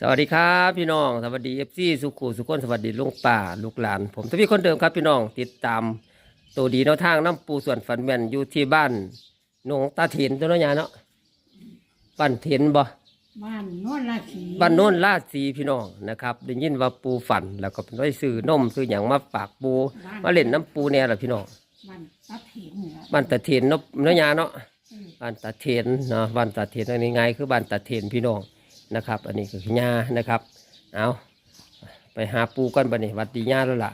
สวัสดีครับพี่น้องสวัสดีเอฟซีสุขุสุขคนสวัสดีลุงป่าลูกหลาน ผมทวีคนเดิมครับพี่น้องติดตามตัวดีแนวทางน้ำปูส่วนฝันแม่นอยู่ที่บ้านหนองตาเถียนตัวน้อยเนาะบ้านเถียนบ่บ้านโนนราชีบ้านโน้นลาดสีพี่น้องนะครับได้ยินว่าปูฝันแล้วก็ไปซื้อนมซื้ออย่างมาฝากปูมาเล่นน้ำปูเนี่ยแหละพี่น้องบ้านตัดเห็นเหรอบ้านตาเถียนเนาะน้อยเนาะเออบ้านตาเทนเนาะบ้านตาเทนอันนี้ไงคือบ้านตาเทนพี่น้อง นะครับ อันนี้คือหญ้านะครับ เอาไปหาปูกันบัดนี้วัดดีหญ้าแล้วล่ะ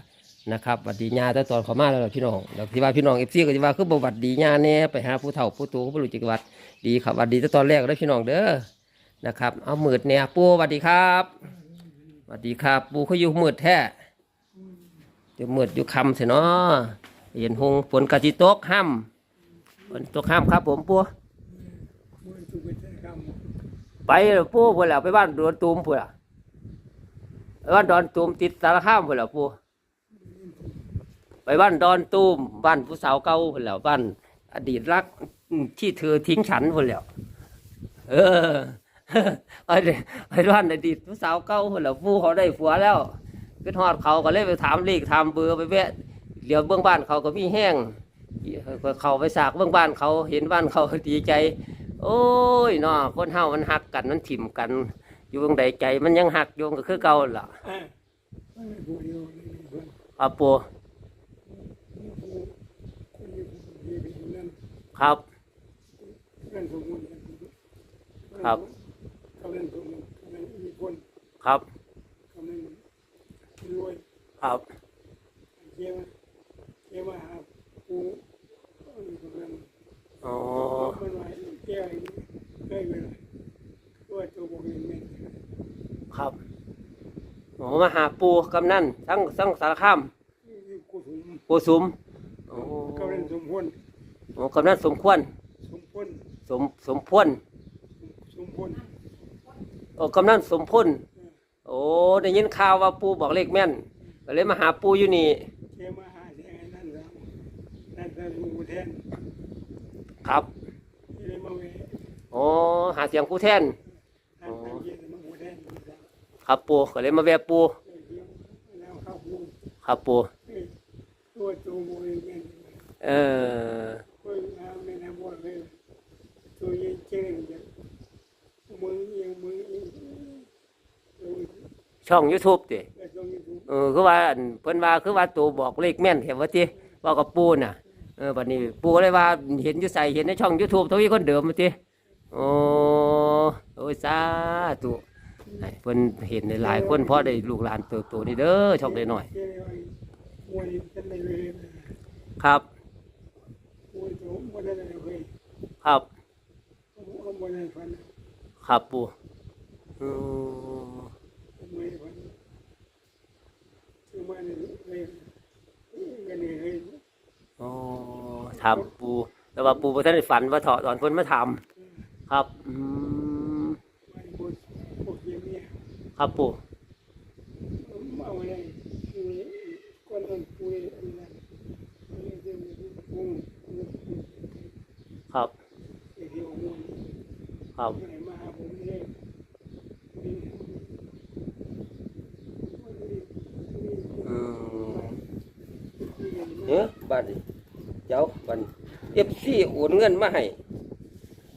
นะครับวัดดีหญ้าแต่ตอนเขามาแล้วล่ะพี่น้องแล้วที่ว่าพี่น้องเอฟซีก็จะว่าคือบ่วัดดีหญ้าแน่ไปหาผู้เฒ่าผู้โตผู้รู้จักหวัดดีครับวัดดีแต่ตอนแรกเลยพี่น้องเด้อนะครับ เอาหมืดเนี่ยปูวัดดีครับวัดดีครับ ปูเขาอยู่หมืดแท้เดี๋ยวมืดอยู่คำเสียเนาะเห็นหงฝนกะจิตกห้ำฝนตกห้ามครับผมปู ไปแล้วปูพูดแล้วไปบ้านดอนตูมพูดแล้วไปบ้านดอนตูมติดสารข้ามพูดแล้วปูไปบ้านดอนตูมบ้านผู้สาวเก่าพูดแล้วบ้านอดีตรักที่เธอทิ้งฉันพูดแล้วเออไปเลยไปบ้านอดีตผู้สาวเก่าพูดแล้วปูเขาได้ผัวแล้วก็ทอดเขาก็เลยไปถามเลขถามเบอร์ไปแวะเหลียวเบื้องบ้านเขาก็มีแห้งเขาไปสากเบื้องบ้านเขาเห็นบ้านเขาดีใจ โอ้ยเนาะคนเฮามันหักกันมันถิ่มกัน อยู่ตรงใดใจมันยังหักโยงก็คือเก่าล่ะครับปูครับ ครับ ครับ ครับอ๋อครับ โอ้มาหาปูกำนันทั้งทั้งสารคามปูสุมโอ้โอ้กำนันสมควร สมสมพวนโอ้กำนันสมพลโอ้ได้ยินข่าวว่าปูบอกเลขแม่นก็เลยมาหาปูอยู่นี่ครับโอ้หาเสียงปูแทน ครับปูก็เลยมาแวะปูครับปูเออช่อง YouTube ติเออคือว่าเพิ่นว่าคือว่าตัวบอกเลขแม่นเห็นว่าติว่ากับปูน่ะเออบัดนี้ปูเลยว่าเห็นอยู่ใส่เห็นในช่อง YouTube ทวีคนเดิมมาติโอ้โอ้ยสาธุ ให้เพิ่นเห็นหลายๆคนพอได้ลูกหลานเติบโตนี่เด้อชอบได้หน่อย ครับ ครับ ครับปู่อืมอ๋อถามปูแต่ว่าปู่บ่ทันได้ฝันว่าเถาะตอนเพิ่นมาถามครับอืม ครับปู่ครับครับอืมเฮ้ยบัดนี้เจ้าบัดเอฟซีโอนเงินมาให้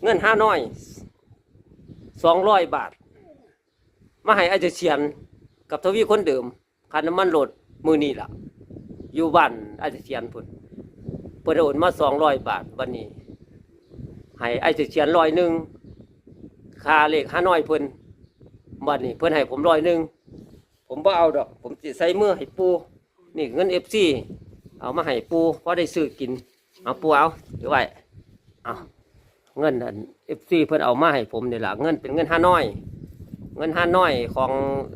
เงินห้าน้อยสองร้อยบาท มาให้อาจจะเชียนกับทวีคนเดิมคันน้ำมันโหลดมือนี่ล่ะ อยู่บ้านอาจจะเชียนพุ่นเปิดโอนมาสองร้อยบาทวันนี้ ให้อาจจะเชียนร้อยหนึ่งค่าเลขห้าน้อยเพิ่นบัดนี้เพิ่นให้ผมร้อยหนึ่งผมบ่เอาดอก ผมจะใส่มือให้ปู นี่เงินเอฟซีเอามาให้ปูเพราะได้ซื้อกิน เอาปูเอาเดี๋ยวไว้เอาเงินเอฟซีเพิ่นเอามาให้ผมนี่แหละเงินเป็นเงินห้าน้อย เงินห้าน้อยของ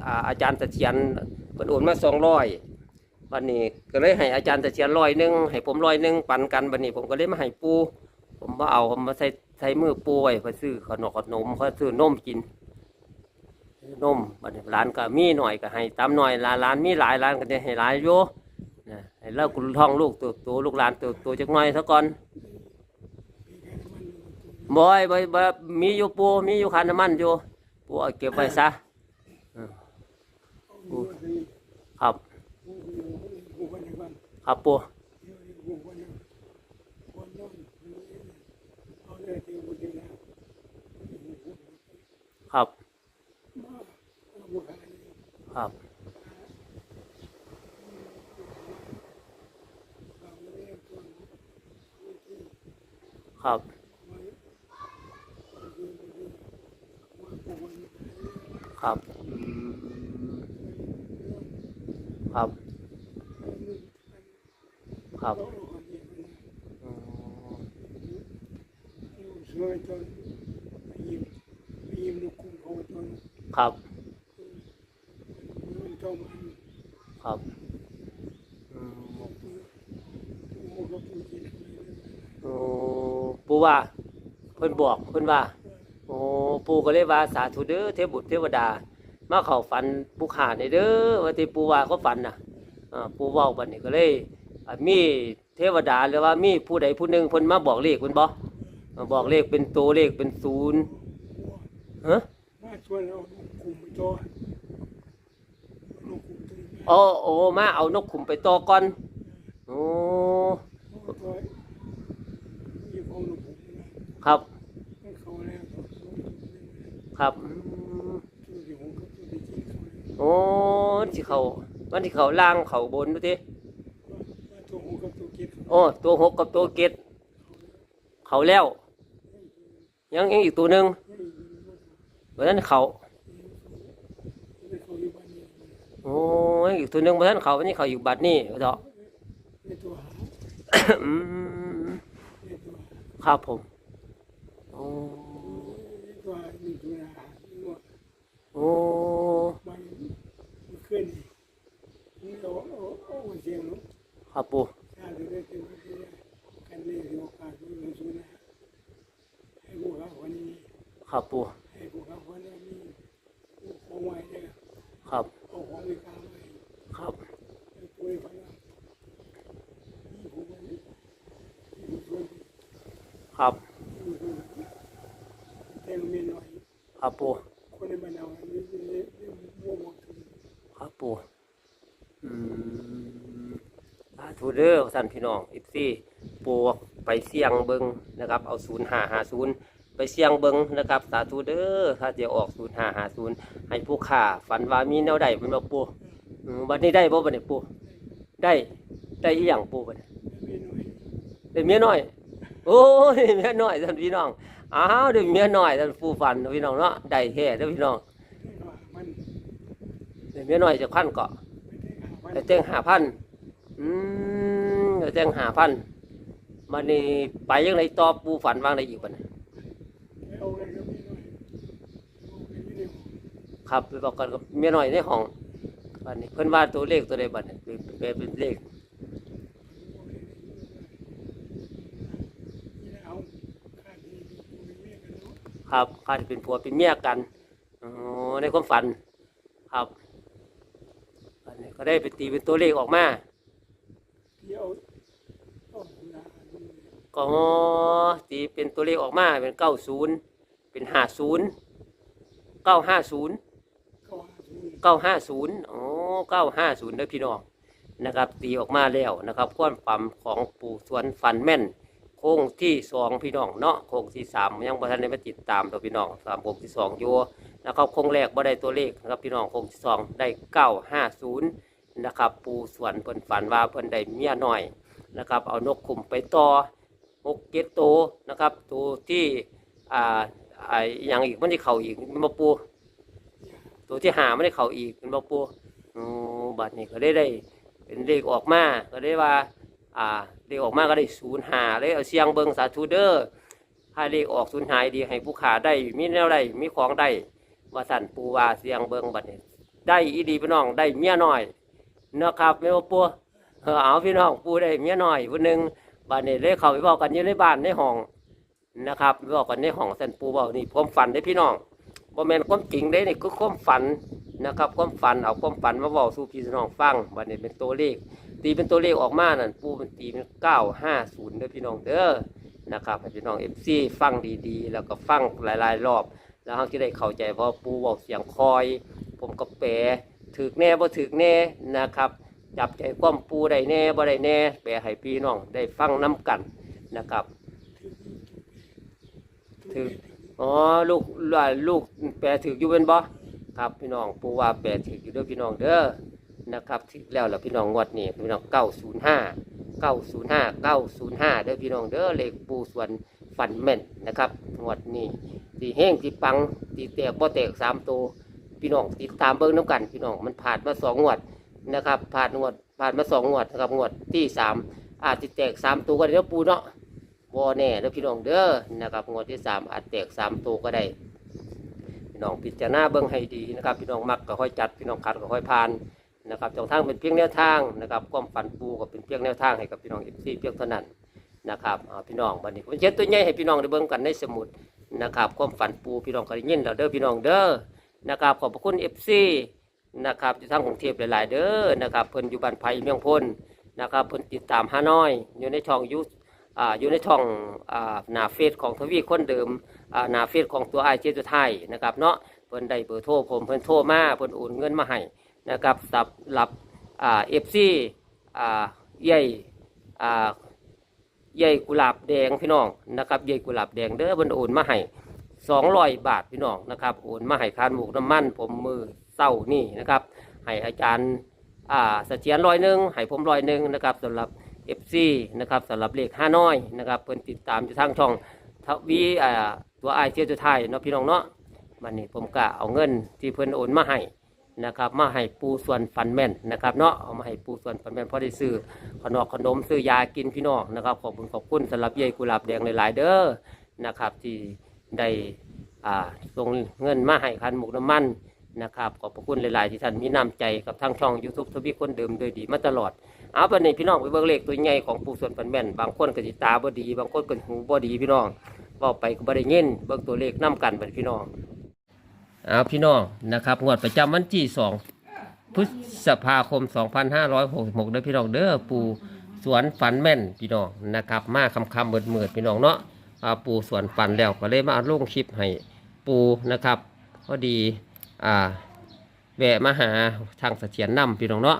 อาอาจารย์เสถียรเพิ่นโอนมาสองร้อยวันนี้ก็เลยให้อาจารย์เสถียรร้อยหนึ่งให้ผมร้อยหนึ่งปันกันวันนี้ผมก็เลยมาให้ปูผมบ่เอาผมมาใส่ใส่มือปูไว้เพื่อซื้อขนมขนมเพื่อซื้อนมกินนมบัดนี้ร้านก็มีหน่อยก็ให้ตามหน่อยร้านร้านมีหลายร้านก็จะให้หลายอยู่นะให้เลิกกุลท้องลูกเติบโตลูกหลานเติบโตจักหน่อยซะก่อนบ่อยบ่อยบ่มีอยู่ปูมีอยู่คันน้ำมันอยู่ ปูเอาเก็บไว้ซะครับ ครับปูเดี๋ยวครับ ครับ ครับ ไว้ดีดีมาปูคนนี้ ครับ ครับ ครับช่วยจนยิมยิมลูกคุ้มเขาจนครับมันต้อนครับอืมหมกตัวหมกกับโอ้ปูว่า เพิ่นบอกเพิ่นว่า ปูก็เลยว่าสาธุเด้อเทพบุตรเทวดา มาเข้าฝันผู้ขาในเด้อว่าที่ปูว่าเขาฝันน่ะอ่าปูเว้าบัดนี้ก็เลยอ่ามีเทวดาหรือว่ามีผู้ใดผู้หนึ่งเพิ่นมาบอกเลขเพิ่นบ่มาบอกเลขเป็นตัวเลขเป็นศูนย์ฮะมาชวนเราลูกคุ้มไปตัวลูกคุ้มตัวนี้โอ้โอ้มาเอานกขุมไปต่อก่อนโอ้ตัวยี่ห้อลูกคุ้มนะครับ มันเขาแล้วตัว ครับ โอืมที่หงกับตัวที่จีนเขามันสิเขาล่างเขาบนดูติโอ้ตัวหกกับตัวเกตเขาแล้ว ยังยังอีกตัวหนึ่งเพราะนั้นเขาโอ้ยอีกตัวหนึ่งเพราะนั้นเขาวันนี้เขาอยู่บัดนี่เถอะในตัวหาอืมในตัวหาครับผมโอ้ ในตัวหาหนึ่งตัวหาว่า โอ้ มันมันขึ้นนี่เราเอาเอาเสียงเนาะ ครับปู ถ้าเราได้เต็มที่กันเลยโอกาสมันสูงนะให้พวกเขาคนนี้ ครับปู ให้พวกเขาคนนี้มีของไว้เนี่ย ครับ เอาของไปกลางไว้ ครับ ให้ป่วยคนละนี่ผมว่านี่นี่ส่วน ครับแต่งม่น้อยครับปูคนในบ้านเราเนี่ยเนี่ยเนี่ยมั่วหมดทุกครับปูอืมสาธุเด้อท่านพี่น้องอีซี่ปูไปเสี่ยงเบิงนะครับ เอาศูนย์ห้าห้าศูนย์ไปเสี่ยงเบิงนะครับ สาธุเด้อถ้าจะออกศูนย์ห้าห้าศูนย์ให้ผู้ข่าฝันว่ามีแนวใดเป็นบ่ปูอืมบัดนี้ได้บ่บัดนี้ปูได้ได้อีหยังปูบัดนี้ไม่น้อยได้เมียน้อย โอ้ยเมียน้อยท่านพี่น้องอ้าวได้เมียน้อยท่านผู้ฝันพี่น้องเนาะได้แท้เด้อพี่น้องมันได้เมียน้อยจะพันเกาะมันได้แจ้งหาพันอืมได้แจ้งหาพันมันนี่ไปยังไงต่อปูฝันวางได้อีกปะเนี่ยครับไปบอกกันกับเมียน้อยในห้องบัดนี้เพิ่อนว่าตัวเลขตัวใดบัดนี้เป็นเป็นเป็นเลข เอาค่าดีมีเมียกันเนาะ ครับอาจะเป็นผัวเป็นเมียกันอ๋อในความฝันครับบัดนี้ก็ได้ไปตีเป็นตัวเลขออกมาที่เอาเอาหนาก็ตีเป็นตัวเลขออกมาเป็นเก้าศูนย์เป็นห้าศูนย์เก้าห้าศูนย์เขาหาทุนเก้าห้าศูนย์อ๋อเก้าห้าศูนย์เด้อพี่น้องนะครับ ตีออกมาแล้วนะครับความฝันของปู่สวนฟันแม่น โค้งที่สองพี่น้องเนาะโค้งที่สามยังบ่ทันได้มาติดตามตัวพี่น้องสามโค้งที่สองอยู่นะครับโค้งแรกบ่ได้ตัวเลขนะครับพี่น้องโค้งที่สองได้เก้าห้าศูนย์นะครับปูส่วนเพิ่นฝันว่าเพิ่นได้เมียหน้อยนะครับเอานกขุมไปต่อหกเจ็ดตัวนะครับตัวที่อ่าไออหย่างอีกมันที่เข่าอีกมันมาปู ตัวที่หาไม่ได้เข่าอีกมันมาปูโอ้บัตรนี่ก็ได้ได้เป็นเลขออกมาก็ได้ว่า อ่าเลขออกมาก็ได้ศูนย์หาเลยเอาเสียงเบิงสาธุเดอร์ถ้าเลขออกศูนย์หายดีให้ผู้ขาได้มีแนวได้มีของได้ว่าสั่นปูว่าเสียงเบิงบัตรนี่ได้อีดีพี่น้องได้เมียน้อยนะครับไม่ว่าปูเออเอาพี่น้องปูได้เมียน้อยคนหนึ่งบ้านนี้เลยเขาไปบอกกันอยู่ในบ้านในห้องนะครับบอกกันในห้องสันปูบอกนี่ความฝันได้พี่น้องบ่แมนความจริงได้นี่คือความฝันนะครับความฝันเอาความฝันมาบอกสู่พี่น้องฟังบัดนี้เป็นตัวเลข ตีเป็นตัวเลขออกมานั่นปูเป็นตีเป็นเก้าห้าศูนย์เด้อพี่น้องเด้อนะครับพี่น้องเอฟซีฟังดีๆ แล้วก็ฟังหลายๆ รอบ แล้วเขาจะได้เข้าใจเพราะปูบอกเสียงคอย ผมก็แปลถือแน่บ่ถือแน่นะครับจับใจความปูได้แน่บ่ได้แน่แปลให้พี่น้องได้ฟังน้กันนะครับถืออ๋อลูกหลานลูกแปลถืออยู่เป็นบ่ครับพี่น้องปูว่าแปลถืออยู่เด้อพี่น้องเด้อ นะครับถือแล้วล่ะพี่น้องงวดนี้พี่น้องเก้าศูนย์ห้าเก้าศูนย์ห้าเก้าศูนย์ห้าเด้อพี่น้องเด้อเลขปูส่วนฟันแม่นนะครับงวดนี้ตีเฮงตีปังตีแตกบ่แตกสามตัวพี่น้องติดตามเบิ้งน้ำกันพี่น้องมันผ่านมาสองงวดนะครับผ่านงวดผ่านมาสองงวดนะครับงวดที่สามอาจจะแตกสามตัวก็ได้เด้อปูเนาะบ่แน่เด้อพี่น้องเด้อนะครับงวดที่สามอาจแตกสามตัวก็ได้พี่น้องพิจารณาเบิ่งให้ดีนะครับ พี่น้องมักก็ค่อยจัดพี่น้องขัดก็ค่อยผ่าน นะครับช่องทางเป็นเพียงแนวทางนะครับความฝันปูก็เป็นเพียงแนวทางให้กับพี่น้องเอฟซีเพียงเท่านั้นนะครับพี่น้องบัดนี้ผมเช็ดตัวใหญ่ให้พี่น้องได้เบิ่งกันในสมุดนะครับความฝันปูพี่น้องก็ได้ยินแล้วเด้อพี่น้องเด้อนะครับขอบพระคุณเอฟซีนะครับที่ทางกรุงเทพหลาย ๆ เด้อนะครับเพิ่นอยู่บ้านไผ่เมืองพลนะครับเพิ่นติดตามฮานอยอยู่ในช่องยูอ่าอยู่ในช่องอ่าหน้าเฟซของทวีคนเดิมอ่าหน้าเฟซของตัวไอเจตุไทยนะครับเนาะเพิ่นได้เบอร์โทรผมเพิ่นโทรมาเพิ่นโอนเงินมาให้ นะครับสับหรับเอฟซีใหญ่ใหญ่กุหลาบแดงพี่น้องนะครับใหญ่กุหลาบแดงเด้อเพิ่นโอนมาให้200บาทพี่น้องนะครับโอนมาให้คานหมูกน้ำมันผมมือเศร้านี่นะครับให้อาจารย์อ่าเสถียรร้อยหนึ่งให้ผมร้อยหนึ่งนะครับสำหรับเอฟซีนะครับสำหรับเลขห้าน้อยนะครับเพิ่นติดตามอยู่ทางช่องทวีอ่าตัวไอเทียตัวไทยเนาะพี่น้องเนาะวันนี้ผมก็เอาเงินที่เพิ่นโอนมาให้ นะครับมาให้ปูส่วนฟันแม่นนะครับเนาะเอามาให้ปูส่วนฟันแม่นเพราะได้ซื้อขนมขนมซื้อยากินพี่น้องนะครับขอบคุณขอบคุณสำหรับเยกุหลาบแดงหลาย ๆ เด้อนะครับที่ได้อ่าส่งเงินมาให้คันหมกน้ำมันนะครับขอบพระคุณหลาย ๆ ที่ท่านมีน้ำใจกับทางช่อง YouTube ทวีคนเดิมโดยดีมาตลอดเอาไปนี่พี่น้องไปเบิ่งเลขตัวใหญ่ของปูส่วนปันแม่น บางคนก็สิตาบ่ดี บางคนก็หูบ่ดีพี่น้องเว้าไปก็บ่ได้ยินเบิ่งตัวเลขนํกันบัดพี่น้อง เอาพี่น้องนะครับงวดประจำวันที่2พฤษภาคม 2566เด้อพี่น้องเด้อปูสวนฝันแม่นพี่น้องนะครับ มาคำคำเบิดเมิดๆพี่น้องเนาะอ่าปูสวนฝันแล้วก็เลยมาลงคลิปให้ปูนะครับพอดีอ่าแวะมาหาทางเสถียรนำพี่น้องเนาะ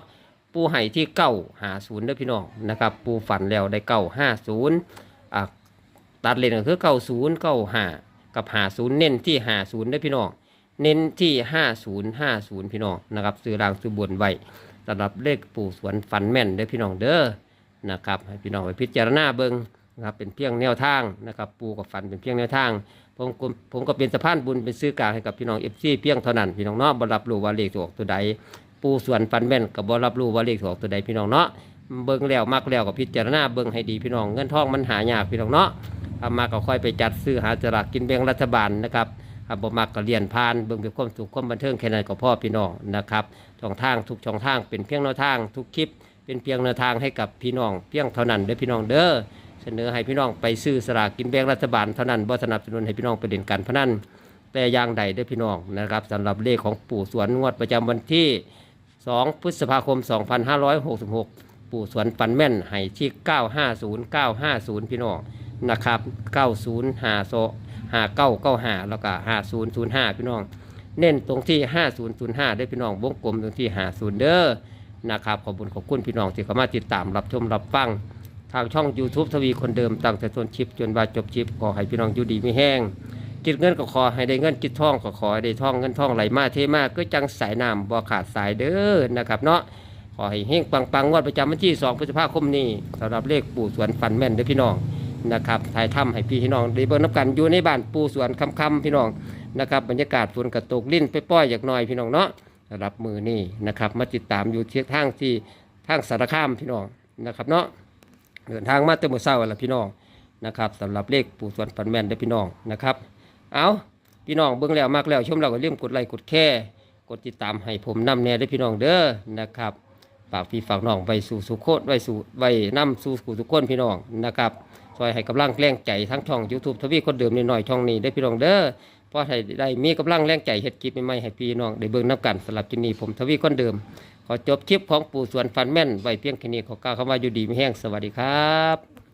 ปูไห่ที่เก้าหาศูนย์เด้อพี่น้องนะครับ ปูฝันแล้วได้เก้าห้าศูนย์อะตัดเลนก็คือเก้าศูนย์เก้าห้ากับหาศูนย์เน้นที่หาศูนย์เด้อพี่น้อง เน้นที่ห้าศูนย์ห้าศูนย์พี่น้องนะครับซื้อรางซื้อบนไว้สำหรับเลขปู่สวนฝันแม่นเด้อพี่น้องเด้อนะครับให้พี่น้องไปพิจารณาเบิ่งนะครับเป็นเพียงแนวทางนะครับปูกับฝันเป็นเพียงแนวทางผมก็ผมก็เป็นสะพานบุญเป็นซื้อกลางให้กับพี่น้องเอฟซีเพียงเท่านั้นพี่น้องเนาะบรับรู้ว่าเลขถูกตัวใดปูส่วนฟันแม่นกับบรับรู้ว่าเลขถูกตัวใดพี่น้องเนาะเบิ่งแล้วมักแล้วก็พิจารณาเบิ่งให้ดีพี่น้องเงินทองมันหายากพี่น้องเนาะทำมาก็ค่อยไปจัดซื้อหาสลากกินแบ่งรัฐบาลนะครับ บ่มักก็เรียนผ่านเบิ่งเป็นความสุขความบันเทิงแค่นั้นก็พอพี่น้องนะครับช่องทางทุกช่องทางเป็นเพียงแนวทางทุกคลิป เป็นเพียงแนวทางให้กับพี่น้อง เพียงเท่านั้นเด้อพี่น้องเด้อเสนอให้พี่น้องไปซื้อสลากกินแบ่งรัฐบาลเท่านั้นบ่สนับสนุนให้พี่น้องไปเล่นการพนันแต่อย่างใดเด้อพี่น้องนะครับสำหรับเลขของปู่สวนงวดประจำวันที่ 2 พฤษภาคม 2566 ปู่สวนปันแม่นให้ที่ 950 950 พี่น้องนะครับ 90 5โซ5995แล้วก็5005พี่น้อง เน้นตรงที่5005ได้พี่น้องวงกลมตรงที่50เด้อนะครับขอบคุณขอบคุณพี่น้องที่เข้ามาติดตามรับชมรับฟัง ทางช่อง YouTube ทวีคนเดิมตั้งแต่ต้นชิป จนว่าจบชิปขอให้พี่น้องอยู่ดีไม่แห้งกิดเงินก็ขอให้ได้เงินกิดทองก็ขอให้ได้ทองเงินทองไหลมาเทมาก็จังสายน้ำบ่ขาดสายเด้อนะครับเนาะขอให้เฮงปังปังงวดประจำวันที่ 2 พฤษภาคมนี้สำหรับเลขปู่สวนฟันแม่นเด้อพี่น้อง นะครับถ่ายทำให้พี่น้องได้เบิ่งน้ำกันอยู่ในบ้านปูสวนคำคำพี่น้องนะครับบรรยากาศฝนกระตกลิ้นไปป้อยอยากหน่อยพี่น้องเนาะรับมือนี่นะครับมาติดตามอยู่เชียทางที่ทางสารคามพี่น้องนะครับเนาะเดินทางมาเต็มอเศร้าแล้วพี่น้องนะครับสำหรับเลขปูสวนฟันแมนเด้พี่น้องนะครับเอาพี่น้องเบิ่งแล้วมากแล้วชมเราก็เริ่มกดไลค์กดแค่กดติดตามให้ผมนำแน่ได้พี่น้องเด้อนะครับ ฝากพี่ฝากน้องไปสู่สุขโคตรไว้สู่ไว้นำสู่สู่ทุกคนพี่น้องนะครับซอยให้กำลังแรงใจทั้งช่อง YouTube ทวีคนเดิมนิดหน่อยช่องนี้ได้พี่น้องเด้อพราะให้ได้มีกำลังแรงใจเฮ็ดคลิปใหม่ๆให้พี่น้องได้เบิ่งน้ำกันสำหรับจินนี้ผมทวีคนเดิม ขอจบคลิปของปู่สวนฟันแม่นไว้เพียงแค่นี้ขอกล่าวคำว่าอยู่ดีไม่แห้งสวัสดีครับ